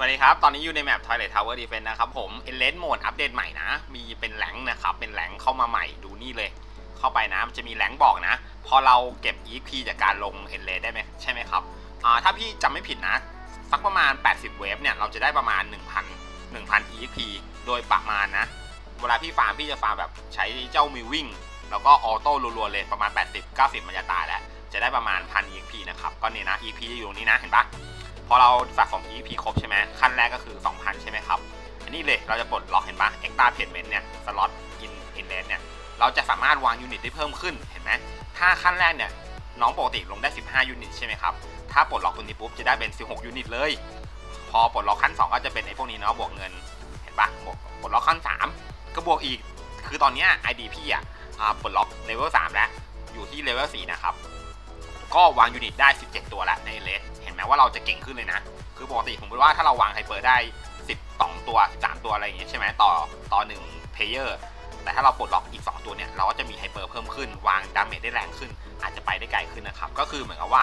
สวัสดีครับ ตอนนี้อยู่ในแมป Toilet Tower Defense นะครับผม e l e n t Mode อัปเดตใหม่นะ มีเป็นแหลงนะครับ เป็นแหลงเข้ามาใหม่ ดูนี่เลย เข้าไปนะ มันจะมีแหลงบอกนะ พอเราเก็บ EP จากการลง e l e n t ได้ไหมใช่ไหมครับ อ่า ถ้าพี่จำไม่ผิดนะ สักประมาณ 80 เวฟเนี่ย เราจะได้ประมาณ 1,000 1,000 EP โดยประมาณนะ เวลาพี่ฟาร์มพี่จะฟาร์มแบบใช้เจ้ามิววิ่ง แล้วก็ออโต้รัวๆเลยประมาณ 80-90 มันจะตายแล้ว จะได้ประมาณ 1,000 EP นะครับ ก็เนี่ยนะ EP อยู่ตรงนี้นะ เห็นปะ พอเราสะสม EP ครบใช่ไหมขั้นแรกก็คือ 2,000 ใช่ไหมครับ อันนี้เลยเราจะปลดล็อกเห็นปะ Extra Payment เนี่ยสล็อต in inlet เนี่ย เราจะสามารถวางยูนิตได้เพิ่มขึ้น เห็นไหม ถ้าขั้นแรกเนี่ยน้องปกติลงได้ 15 ยูนิตใช่ไหมครับ ถ้าปลดล็อกตัวนี้ปุ๊บจะได้เป็น 16 ยูนิตเลย พอปลดล็อกขั้น 2 ก็จะเป็นไอ้พวกนี้เนาะ บวกเงิน เห็นปะบวกปลดล็อกขั้น 3 ก็บวกอีก คือตอนเนี้ย ID พี่อะปลดล็อกเลเวล3แล้ว อยู่ที่เลเวล4นะครับ ก็วางยูนิตได้ 17 ตัวแล้วในเลสเห นไหมว่าเราจะเก่งขึ้นเลยนะ คือปกติผมว่าถ้าเราวางไฮเปอร์ได้ 12 ตัว 13 ตัวอะไรอย่างเงี้ยใช่ไหมต่อต่อ1เพลเยอร์แต่ถ้าเราปลดล็อกอีก 2 ตัวเนี่ย เราก็จะมีไฮเปอร์เพิ่มขึ้น วางดาเมจได้แรงขึ้น อาจจะไปได้ไกลขึ้นนะครับ ก็คือเหมือนกับว่า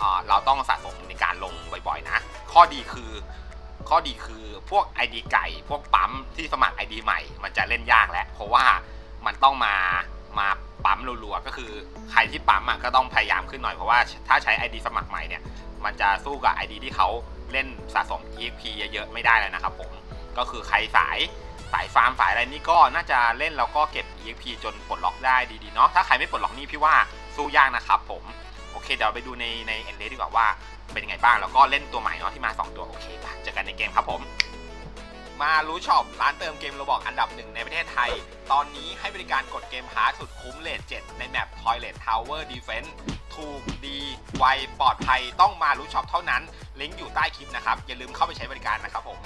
อ่าเราต้องสะสมในการลงบ่อยๆนะ ข้อดีคือ ข้อดีคือพวก ID ไก่ พวกปั๊มที่สมัคร ID ใหม่ มันจะเล่นยากแล้ว เพราะว่ามันต้องมา มาปั๊มรัวๆ ก็คือใครที่ปั๊มอะก็ต้องพยายามขึ้นหน่อย เพราะว่าถ้าใช้ ID สมัครใหม่เนี่ย มันจะสู้กับ ID ที่เขาเล่นสะสม EXP เยอะๆไม่ได้เลยนะครับผมก็คือใครสายสายฟาร์มสายอะไรนี่ก็น่าจะเล่นแล้วก็เก็บ EXP จนปลดล็อกได้ดีๆเนาะถ้าใครไม่ปลดล็อกนี่พี่ว่าสู้ยากนะครับผมโอเคเดี๋ยวไปดูในในเอ็นเลดีกว่าว่าเป็นยังไงบ้างแล้วก็เล่นตัวใหม่เนาะที่มา 2 ตัวโอเคเจอกันในเกมครับผม มารู้ช็อปร้านเติมเกมโรบอกอันดับหนึ่งในประเทศไทย ตอนนี้ให้บริการกดเกมพาร์ทสุดคุ้มเลท7ในแมป Toilet Tower Defense ถูกดีไวปลอดภัยต้องมารู้ช็อปเท่านั้น ลิงก์อยู่ใต้คลิปนะครับ อย่าลืมเข้าไปใช้บริการนะครับผม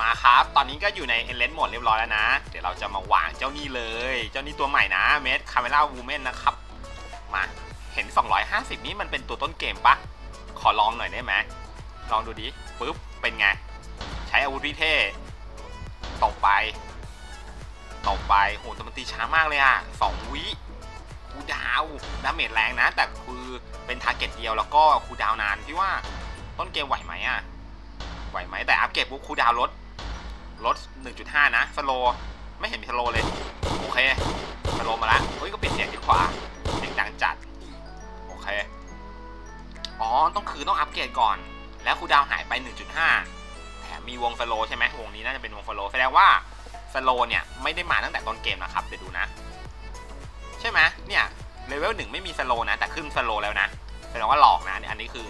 มาครับ ตอนนี้ก็อยู่ใน e n l e n t Mode เรียบร้อยแล้วนะ เดี๋ยวเราจะมาวางเจ้านี่เลย เจ้านี่ตัวใหม่นะ m e d Camera Woman นนะครับ มาเห็น 250 นี่มันเป็นตัวต้นเกมปะขอลองหน่อยได้ไหมลองดูดิปุ๊บเป็นไง ช้อาวุธพี่เท่ตกไปตกไปโหแต่มันตีช้ามากเลยอะสองวิคูดาวดาเมจแรงนะ แต่คือเป็นทาร์เก็ตเดียวแล้วก็คูดาวนานพี่ว่าต้นเกมไหวไหมอะไหวไหมแต่อัปเกรดปุ๊บคูดาวลดลด 1.5 นะสโลไม่เห็นมีสโลเลย โอเคสโลมาละเฮ้ยก็เปิดเสียงดีกว่าเสียงดังจัด โอเค อ๋อ ต้องคือต้องอัปเกรดก่อน แล้วคูดาวหายไป 1.5 มีวงสโลใช่ไหมวงนี้น่าจะเป็นวงสโลแสดงว่าสโลเนี่ยไม่ได้มาตั้งแต่ต้นเกมนะครับเดี๋ยวดูนะ ใช่ไหมเนี่ยเลเวลหนึ่งไม่มีสโลนะแต่ขึ้นสโลแล้วนะแสดงว่าหลอกนะเนี่ยอันนี้คือ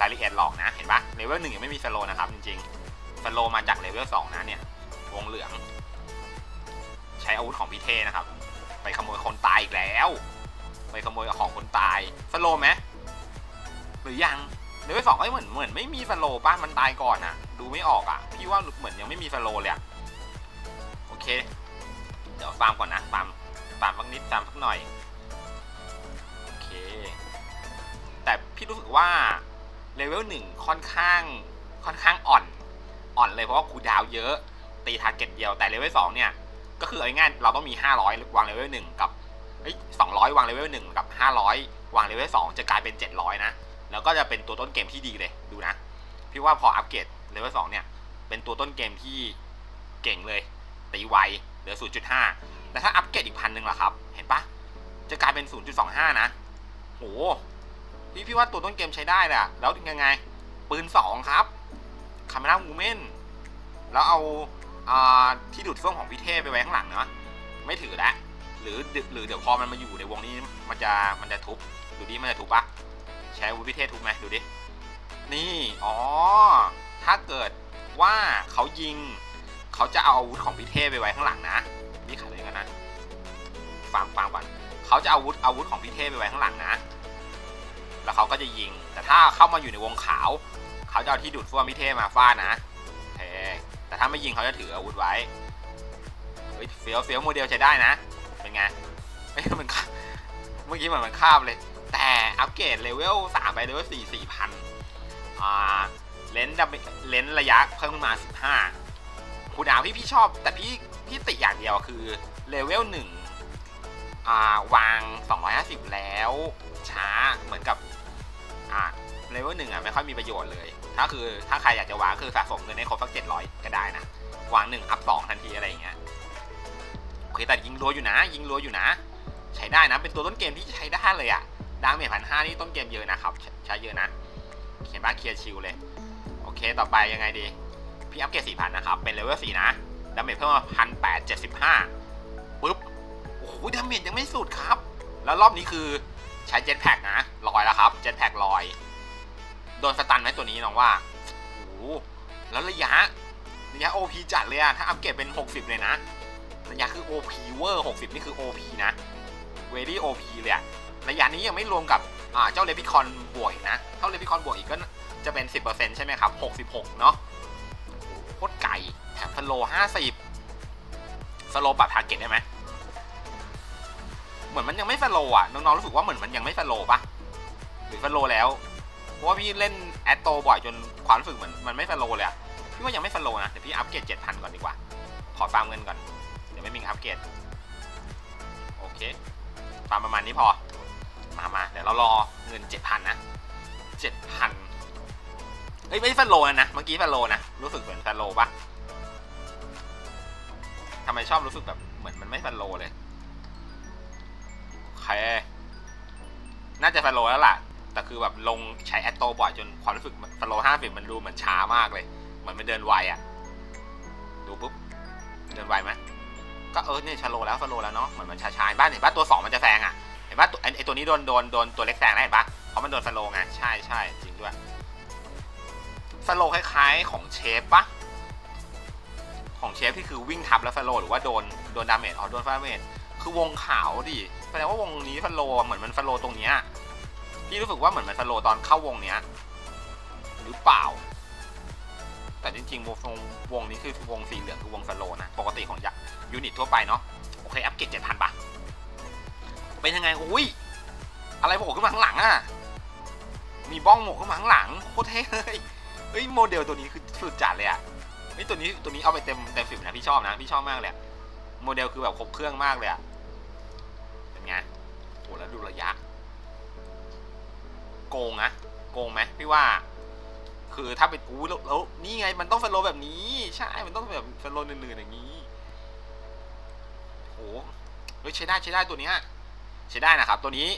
รายละเอียดหลอกนะเห็นปะเลเวลหนึ่งยังไม่มีสโลนะครับจริงๆสโลมาจากเลเวลสองนะเนี่ยวงเหลือง ใช้อาวุธของพี่เทนะครับ ไปขโมยคนตายอีกแล้ว ไปขโมยของคนตายสโลไหมหรือยัง เลเวลสองก็เหมือนเหมือนไม่มีสโลว์ป่ะมันตายก่อนอะดูไม่ออกอะพี่ว่าเหมือนยังไม่มีสโลว์เลยอะโอเค เดี๋ยวฟาร์มก่อนนะฟาร์มฟาร์มสักนิดฟาร์มสักหน่อยโอเค แต่พี่รู้สึกว่าเลเวลหนึ่งค่อนข้างค่อนข้างอ่อน อ่อนเลยเพราะว่าคูดาวเยอะ ตีทาร์เก็ตเดียวแต่เลเวลสองเนี่ย ก็คือเอาง่ายๆเราต้องมี 500 วางเลเวลหนึ่งกับเอ้ย200วางเลเวลหนึ่งกับ 500 วางเลเวลสองจะกลายเป็น 700 นะ แล้วก็จะเป็นตัวต้นเกมที่ดีเลยดูนะ พี่ว่าพออัปเกรดเลเวลสองเนี่ย เป็นตัวต้นเกมที่เก่งเลย ตีไวเหลือ 0.5 แต่ถ้าอัปเกรดอีกพันหนึ่งล่ะครับ เห็นปะจะกลายเป็น 0.25 นะโหพี่พี่ว่าตัวต้นเกมใช้ได้แหละแล้วยังไง ปืน 2 ครับคาเมรามูเมนแล้วเอาที่ดูดซ่วมของพี่เทพไปไว้ข้างหลังเนาะไม่ถือแล้วหรือหรือเดี๋ยวพอมันมาอยู่ในวงนี้มันจะมันจะทุบดูดิมันจะทุบปะ ใช้อาวุธพิเทศถูกไหมดูดิ นี่ อ๋อ ถ้าเกิดว่าเขายิง เขาจะเอาอาวุธของพิเทศไปไว้ข้างหลังนะ นี่ขายเลยกันนะ ฟังฟังก่อนเขาจะเอาอาวุธอาวุธของพิเทศไปไว้ข้างหลังนะ แล้วเขาก็จะยิง แต่ถ้าเข้ามาอยู่ในวงขาว เขาจะเอาที่ดูดฟ่วมพิเทศมาฟาดนะโอเคแต่ถ้าไม่ยิงเขาจะถืออาวุธไว้ เฮ้ยเฟี้ยวเฟี้ยวโมเดลใช้ได้นะ เป็นไงเฮ้ยมันเมื่อกี้เหมือนมันคาบเลย แต่ อัปเกรดเลเวล3ไปเลเวล4 4,000อ่าเลนส์ดับเลนส์ระยะเพิ่มขึ้นมา 15คูลดาวน์พี่พี่ชอบ แต่พี่พี่ติอย่างเดียวคือเลเวล1อ่าวาง 250 แล้วช้าเหมือนกับอ่าเลเวลหนึ่งอะไม่ค่อยมีประโยชน์เลย ถ้าคือถ้าใครอยากจะวางคือสะสมเงินให้ครบสักเจ็ดร้อยก็ได้นะ วางหนึ่งอัพสองทันทีอะไรอย่างเงี้ยโอเคแต่ยิงรัวอยู่นะ ยิงรัวอยู่นะ ใช้ได้นะ เป็นตัวต้นเกมที่ใช้ได้เลยอะ ดาเมจพันห้านี่ต้นเกมเยอะนะครับ ใช้เยอะนะ เขียนบ้าเคลียร์ชิลเลย โอเค ต่อไปยังไงดี พี่อัพเกรดสี่พันนะครับ เป็นเลเวลสี่นะดาเมจเพิ่มมาพันแปดเจ็ดสิบห้าปุ๊บ โอ้โหดาเมจยังไม่สุดครับ แล้วรอบนี้คือใช้เจ็ตแพ็กนะลอยแล้วครับ เจ็ตแพ็กลอย โดนสตันไหมตัวนี้น้องว่า โอ้โห แล้วระยะระยะ OP จัดเลยอะถ้าอัพเกรดเป็น 60 เลยนะระยะคือ OP เวอร์ 60 นี่คือ OP นะ very OP เลยอะ ระยะนี้ยังไม่รวมกับเจ้าเลปิคอนบวกอีกนะเท่าเลปิคอนบวกอีกก็จะเป็น 10%ใช่ไหมครับ 66 เนาะโอ้โหโคตรไก่แถมสโล50 สโลปรับทาร์เก็ตได้ไหมเหมือนมันยังไม่สโลอะ น้องๆรู้สึกว่าเหมือนมันยังไม่สโลปะหรือสโลแล้ว เพราะว่าพี่เล่นแอตโตบ่อยจนความรู้สึกเหมือนมันไม่สโลเลยอะพี่ว่ายังไม่สโลนะ เดี๋ยวพี่อัพเกรด7,000 ก่อนดีกว่า ขอฟาร์มเงินก่อน เดี๋ยวไม่มีอัพเกรด โอเคฟาร์มประมาณนี้พอ มามาเดี๋ยวเรารอเงิน7,000นนะ7,000เฮ้ยไม่สโลนะ เมื่อกี้สโลนะ รู้สึกเหมือนสโลปะทำไมชอบรู้สึกแบบเหมือนมันไม่สโลเลยโอเคน่าจะสโลแล้วล่ะ แต่คือแบบลงใช้แอตโตบ่อยจนความรู้สึกสโลห้าสิบมันดูเหมือนช้ามากเลย เหมือนมันเดินไวอะดูปุ๊บ เดินไวไหมก็เออเนี่ยชะโลแล้วสโลแล้วเนาะ เหมือนมันช้าๆบ้านเห็นบ้านตัวสองมันจะแซงอะ่ะ นบ้านตัวไอ้ไอตัวนี้โดนโดนโดนตัวเล็กแซงแล้วเห็นปะเพราะมันโดนสโลไงใช่ใช่จริงด้วยสโลคล้ายๆของเชฟปะของเชฟที่คือวิ่งทับแล้วสโลหรือว่าโดนโดนดาเมจอ๋อโดนดาเมจคือวงขาวดิแสดงว่าวงนี้สโลเหมือนมันสโลตรงเนี้ยพี่รู้สึกว่าเหมือนมันสโลตอนเข้าวงเนี้ยหรือเปล่า แต่จริงๆวงวงนี้คือวงสีเหลืองคือวงสโลนะปกติของยักษ์ยูนิตทั่วไปเนาะโอเคอัพเกรดเจ็ดพันปะ เป็นยังไงอุ้ยอะไรโผล่ขึ้นมาข้างหลังอะมีบ้องโผล่ขึ้นมาข้างหลังโคตรเท่เลยเฮ้ยโมเดลตัวนี้คือสุดจัดเลยอะเฮ้ยตัวนี้ตัวนี้เอาไปเต็มเต็มสิบนะพี่ชอบนะพี่ชอบมากเลยโมเดลคือแบบครบเครื่องมากเลยอะเป็นไงโหแล้วดูระยะโกงนะโกงไหมพี่ว่า คือถ้าเป็นอู้แล้วแล้วนี่ไงมันต้องสโลว์แบบนี้ ใช่มันต้องแบบสโลว์นื่นๆอย่างนี้โหเฮ้ยใช้ได้ใช้ได้ตัวเนี้ย ใช้ได้นะครับ ตัวนี้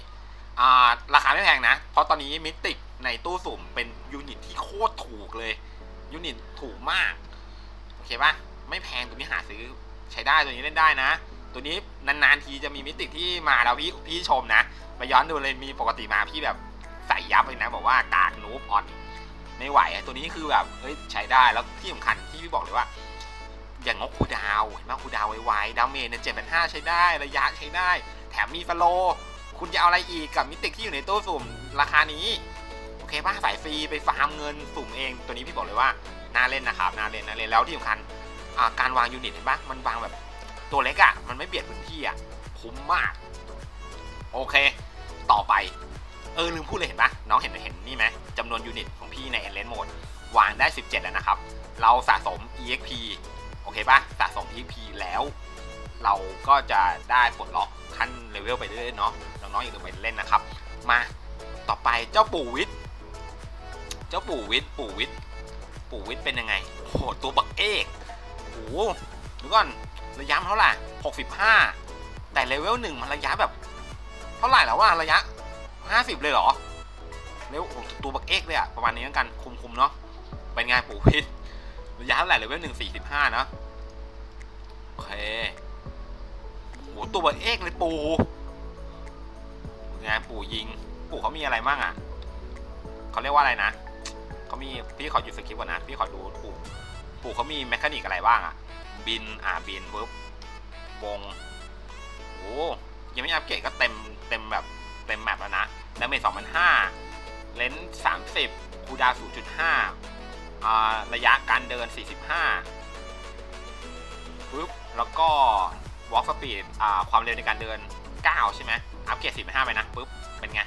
ราคาไม่แพงนะ เพราะตอนนี้มิติกในตู้สุ่มเป็นยูนิตที่โคตรถูกเลยยูนิตถูกมาก โอเคปะไม่แพงตัวนี้หาซื้อใช้ได้ตัวนี้เล่นได้นะ ตัวนี้นานๆทีจะมีมิติกที่มาแล้วพี่พี่ชมนะไปย้อนดูเลยมีปกติมาพี่แบบใส่ยับเลยนะ บอกว่ากากนูบอ่อนไม่ไหวตัวนี้คือแบบเฮ้ยใช้ได้แล้วที่สำคัญที่พี่บอกเลยว่า อย่างงกคูดาวเห็นไหมคูดาวไวๆดาเมจเนี่ยเจ็ดเป็นห้าใช้ได้ระยะใช้ได้ แถมมีฟโล คุณจะเอาอะไรอีกกับมิติกที่อยู่ในตู้สุ่มราคานี้ โอเคป่ะสายฟรีไปฟาร์มเงินสุ่มเอง ตัวนี้พี่บอกเลยว่าน่าเล่นนะครับน่าเล่นน่าเล่นแล้วที่สำคัญการวางยูนิตเห็นปะมันวางแบบตัวเล็กอะ่ะ มันไม่เบียดพื้นที่อะ่ะคุ้มมาก โอเค ต่อไป เออลืมพูดเลยเห็นปะน้องเห็นเห็นนี่ไหมจำนวนยูนิตของพี่ใน e n d l e s s Mode วางได้ 17 แล้วนะครับ เราสะสม EXP โอเคปะสะสม EXP แล้ว เราก็จะได้ปลดล็อกขั้นเลเวลไปเรื่อยๆเนาะน้องๆอย่าลืมไปเล่นนะครับ มาต่อไปเจ้าปู่วิทย์เจ้าปู่วิทย์ปู่วิทย์ปู่วิทย์เป็นยังไงโอ้โหตัวบักเอกโอ้โหดูก่อนระยะเท่าไหร่65 แต่เลเวลหนึ่งมันระยะแบบ เท่าไหร่แล้วว่าระยะห้าสิบเลยเหรอเร็วโอ้ตัวบักเอกเลยอะประมาณนี้แล้วกันคุมๆเนาะเป็นไงปู่พิษระยะเท่าไหร่เลเวลหนึ่งสี่สิบห้านะโอเค ตัวบักเอ็กเลยปู่ไงปู่ยิง ปู่เขามีอะไรบ้างอะเขาเรียกว่าอะไรนะเขามีพี่ขอหยุดสคริปต์ก่อนนะพี่ขอดูปู่ปู่เขามีแมคานิกอะไรบ้างอะ บินอ่าบินปุ๊บวงโอ้ยังไม่อัปเกรดก็เต็มเต็มแบบเต็มแมปแล้วนะดาเมจ2,500เลนส์30คูดาวน์0.5อ่าระยะการเดิน45ปึ๊บแล้วก็ walk speed อ่าความเร็วในการเดิน 9 ใช่ไหมอัปเกรด45ไปนะปึ๊บ เป็นไง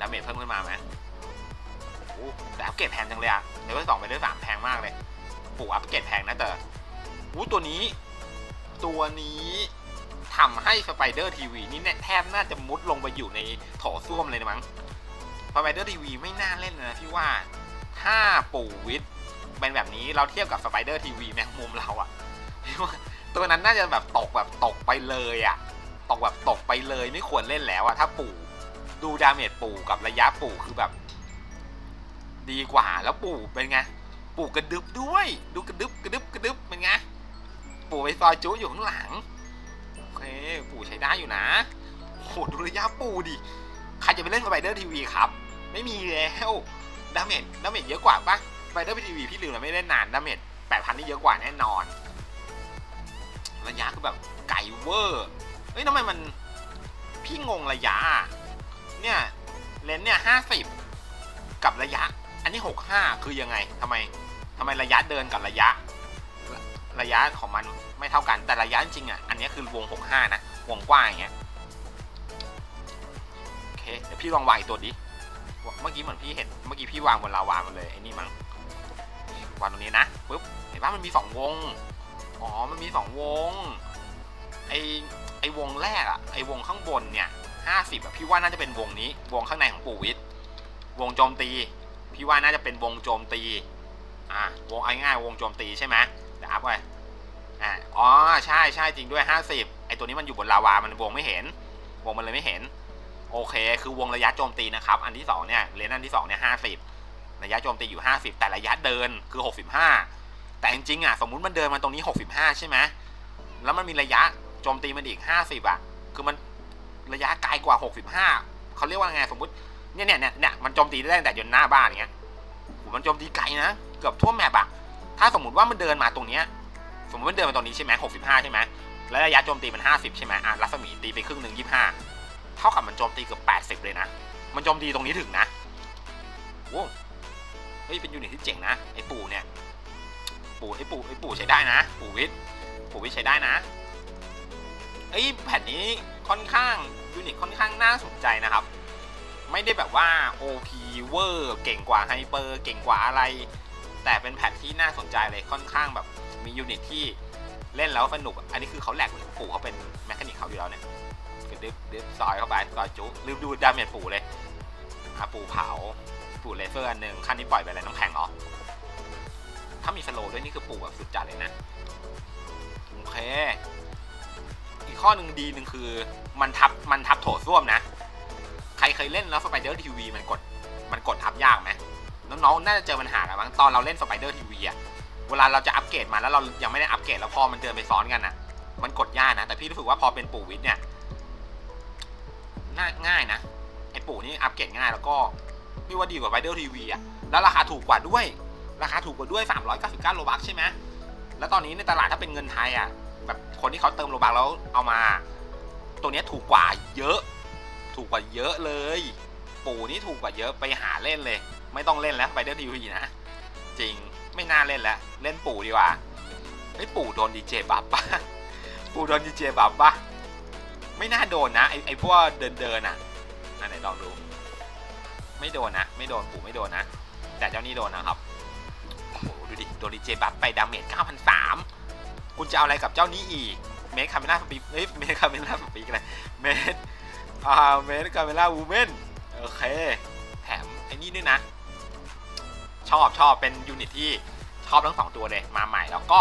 ดาเมจเพิ่มขึ้นมาไหมโอ้แต่อัปเกรดแพงจังเลยอะเลเวล2ไปเลเวล3แพงมากเลยปู่อัปเกรดแพงนะแต่อู้ตัวนี้ ตัวนี้ทำให้สไปเดอร์ทีวีนี่แทบน่าจะมุดลงไปอยู่ในโถส้วมเลยนะมั้งสไปเดอร์ทีวีไม่น่าเล่นเลยนะพี่ว่าถ้าปู่วิทย์เป็นแบบนี้เราเทียบกับสไปเดอร์ทีวีแมงมุมเราอะพี่ว่า ตัวนั้นน่าจะแบบตกแบบตกไปเลยอะตกแบบตกไปเลยไม่ควรเล่นแล้วอะถ้าปู่ดูดาเมจปู่กับระยะปู่คือแบบ ดีกว่าแล้วปู่เป็นไงปู่กระดึบด้วย ดูกระดึบกระดึบกระดึบเป็นไงปู่ไปซอยจุอยู่ข้างหลังโอเคปู่ใช้ได้อยู่นะโหดูระยะปู่ดิใครจะไปเล่นสไปเดอร์ทีวีครับ ไม่มีแล้วดาเมจดาเมจเยอะกว่าปะสไปเดอร์ทีวีพี่ลืมแล้วไม่เล่นนานดาเมจแปดพันนี่เยอะกว่าแน่นอน ระยะคือแบบไกลเวอร์เฮ้ยทำไมมันพี่งงระยะ เนี่ยเลนส์เนี่ยห้าสิบกับระยะ อันนี้หกห้าคือยังไงทำไมทำไมระยะเดินกับระยะ ระยะของมันไม่เท่ากันแต่ระยะจริงอะอันนี้คือวง65นะวงกว้างอย่างเงี้ยโอเคเดี๋ยวพี่ลองวางอีกตัวดิเมื่อกี้เหมือนพี่เห็นเมื่อกี้พี่วางบนลาวามันเลยไอ้นี่มั้งวางตรงนี้นะปุ๊บเห็นว่ามันมีสองวง อ๋อ มันมีสองวง ไอไอวงแรกอะไอวงข้างบนเนี่ย50อะพี่ว่าน่าจะเป็นวงนี้ วงข้างในของปู่วิทย์วงโจมตี พี่ว่าน่าจะเป็นวงโจมตี อ่าวงเอาง่ายวงโจมตีใช่ไหมเดี๋ยวอัพไวอ่าอ๋อ ใช่ใช่จริงด้วย50ไอตัวนี้มันอยู่บนลาวา มันวงไม่เห็น วงมันเลยไม่เห็น โอเค คือวงระยะโจมตีนะครับ อันที่2เนี่ย เลนอันที่2เนี่ย50ระยะโจมตีอยู่50แต่ระยะเดินคือ65 แต่จริงๆอะสมมุติมันเดินมาตรงนี้ 65 ใช่ไหมแล้วมันมีระยะโจมตีมันอีก 50 อะ คือมันระยะไกลกว่า 65เขาเรียกว่าไงสมมติเนี่ยเนี่ยเนี่ยมันโจมตีได้ตั้งแต่ยนหน้าบ้านอย่างเงี้ยโหมันโจมตีไกลนะเกือบทั่วแมปอะถ้าสมมติว่ามันเดินมาตรงเนี้ยสมมติมันเดินมาตรงนี้ใช่ไหมหกสิบห้าใช่ไหมแล้วระยะโจมตีมันห้าสิบใช่ไหมอะรัศมีตีไปครึ่งหนึ่งยี่ห้าเท่ากับมันโจมตีเกือบแปดสิบเลยนะ มันโจมตีตรงนี้ถึงนะโว้เฮ้ยเป็นยูนิตที่เจ๋งนะไอ้ปู่เนี่ย ปู่ไอ้ปู่ไอ้ปู่ใช้ได้นะ ปู่วิทย์ปู่วิทย์ใช้ได้นะเอ้แผ่นนี้ค่อนข้างยูนิตค่อนข้างน่าสนใจนะครับ ไม่ได้แบบว่า OP เวอร์เก่งกว่าไฮเปอร์เก่งกว่าอะไร แต่เป็นแพทที่น่าสนใจเลยค่อนข้างแบบมียูนิตที่เล่นแล้วสนุก อันนี้คือเขาแหลกหรือปู่เขาเป็นแมคานิกเขาอยู่แล้วเนี่ยคือดึบดึบซอยเข้าไปซอยจุลืมดูดาเมจปู่เลยอะปู่เผาปู่เลเซอร์อันหนึ่งขั้นนี้ปล่อยไปอะไรน้ำแข็งเหรอ ถ้ามีสโลด้วยนี่คือปู่แบบสุดจัดเลยนะ โอเค อีกข้อหนึ่งดีหนึ่งคือ มันทับมันทับโถส้วมนะ ใครเคยเล่นแล้วสไปเดอร์ทีวีมันกด มันกดทับยากไหมน้องๆ น่าจะเจอปัญหาแล้วมั้งตอนเราเล่นสไปเดอร์ทีวีอะเวลาเราจะอัปเกรดมาแล้วเรายังไม่ได้อัปเกรดแล้วพอมันเดินไปซ้อนกันอะมันกดยากนะ แต่พี่รู้สึกว่าพอเป็นปู่วิทย์เนี่ยน่าง่ายนะไอปู่นี่อัปเกรดง่ายแล้วก็พี่ว่าดีกว่าสไปเดอร์ทีวีอะแล้วราคาถูกกว่าด้วย ราคาถูกกว่าด้วย 399 โลบักใช่ไหมแล้วตอนนี้ในตลาดถ้าเป็นเงินไทยอะแบบคนที่เขาเติมโลบักแล้วเอามา ตัวนี้ถูกกว่าเยอะ ถูกกว่าเยอะเลย ปู่นี่ถูกกว่าเยอะไปหาเล่นเลย ไม่ต้องเล่นแล้วไปเดอร์ทีวีนะ จริงไม่น่าเล่นแล้ว เล่นปู่ดีกว่าไอ้ปู่โดนดีเจบัฟปะปู่โดนดีเจบัฟปะไม่น่าโดนนะไอ้ไอ้พวกเดินเดินอะอันไหนลองดู ไม่โดนนะ ไม่โดนปู่ไม่โดนนะ แต่เจ้านี่โดนนะครับ โอ้โหดูดิโดนดีเจบัฟไปดาเมจ9,003คุณจะเอาอะไรกับเจ้านี้อีก เมคคาเมล่าสปีกเอ้ย เมคคาเมล่าสปีกอะไรเมคอ่า เมนกาเมล่าวูแมนโอเค แถมไอ้นี่ด้วยนะ ชอบชอบเป็นยูนิตที่ชอบทั้งสองตัวเลย มาใหม่แล้วก็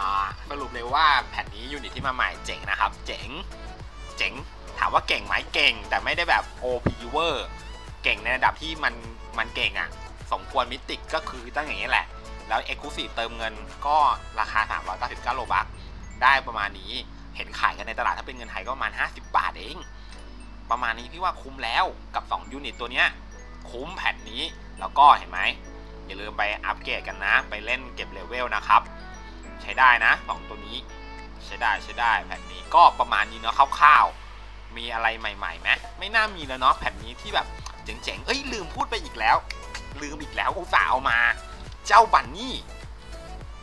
อ่าสรุปเลยว่าแผ่นนี้ยูนิตที่มาใหม่เจ๋งนะครับ เจ๋ง เจ๋ง ถามว่าเก่งไหมเก่ง แต่ไม่ได้แบบ OP เวอร์ เก่งในระดับที่มันมันเก่งอะ่ะ สมควรมิติกก็คือตั้งอย่างนี้แหละ แล้ว e x c l u s i v e เติมเงินก็ราคา 399โลบักได้ประมาณนี้เห็นขายกันในตลาดถ้าเป็นเงินไทยก็ประมาณ 50 บาทเอง ประมาณนี้พี่ว่าคุ้มแล้วกับ 2 ยูนิตตัวเนี้ยคุ้มแผ่นนี้แล้วก็เห็นไหมอย่าลืมไปอัปเกรดกันนะ ไปเล่นเก็บเลเวลนะครับ ใช้ได้นะ2ตัวนี้ ใช้ได้ใช้ได้แผ่นนี้ก็ประมาณนี้เนาะคร่าวๆมีอะไรใหม่ๆไหมไม่น่ามีแล้วเนาะแผ่นนี้ที่แบบเจ๋งๆเอ้ยลืมพูดไปอีกแล้ว ลืมอีกแล้วอุตส่าห์เอามา เจ้าบันนี่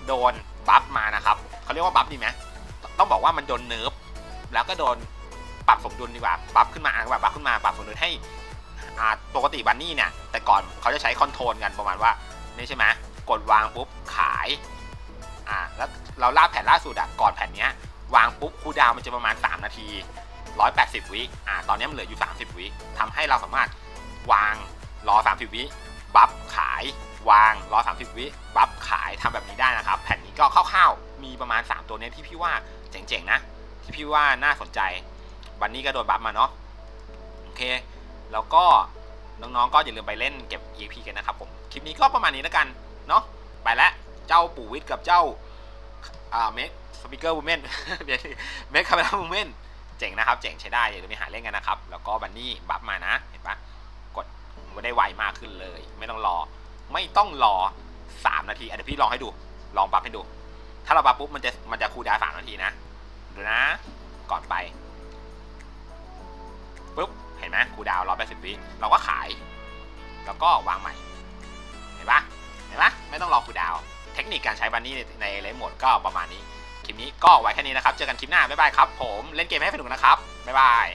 โดนบัฟมานะครับเขาเรียกว่าบัฟดีไหมต้องบอกว่ามันโดนเนิร์ฟแล้วก็โดนปรับสมดุลดีกว่าปรับขึ้นมาอะแบบปรับขึ้นมาปรับสมดุลให้ปกติบันนี่เนี่ย แต่ก่อนเขาจะใช้คอนโทรลกันประมาณว่านี่ใช่ไหมกดวางปุ๊บขายอ่าแล้วเราล่าแผ่นล่าสุดอะก่อนแผ่นเนี้ยวางปุ๊บคูดาวมันจะประมาณ 3 นาที 180 วิอ่าตอนนี้มันเหลืออยู่ 30 วิทำให้เราสามารถวางรอ 30 วิ บัฟขายวางรอ30 วิบัฟขายทำแบบนี้ได้นะครับ แผ่นนี้ก็คร่าวๆ มีประมาณ 3 ตัวเนี้ยที่พี่ว่าเจ๋งๆนะ ที่พี่ว่าน่าสนใจ วันนี้ก็โดนบัฟมาเนาะ โอเค แล้วก็น้องๆ ก็อย่าลืมไปเล่นเก็บ EP กันนะครับผม คลิปนี้ก็ประมาณนี้แล้วกัน เนาะ ไปแล้วเจ้าปู่วิทย์กับเจ้าอ่าเมคสปิเกอร์วูแมนเมคคาเมราวูแมนเจ๋งนะครับ เจ๋งใช้ได้อย่าลืมไปหาเล่นกันนะครับ แล้วก็บันนี่บัฟมานะ เห็นปะ ได้ไวมากขึ้นเลย ไม่ต้องรอ ไม่ต้องรอ3นาทีเดี๋ยวพี่ลองให้ดู ลองบัฟให้ดู ถ้าเราบัฟปุ๊บมันจะมันจะคูลดาวสามนาทีนะดูนะ ก่อนไปปุ๊บเห็นไหมคูลดาวน์รอไปสิบวิเราก็ขาย แล้วก็วางใหม่ เห็นปะเห็นปะไม่ต้องรอคูลดาวเทคนิคการใช้บันนี่ในในเลนโหมดก็ประมาณนี้คลิปนี้ก็ไว้แค่นี้นะครับ เจอกันคลิปหน้า บ๊ายบายครับผม เล่นเกมให้สนุกนะครับ บ๊ายบาย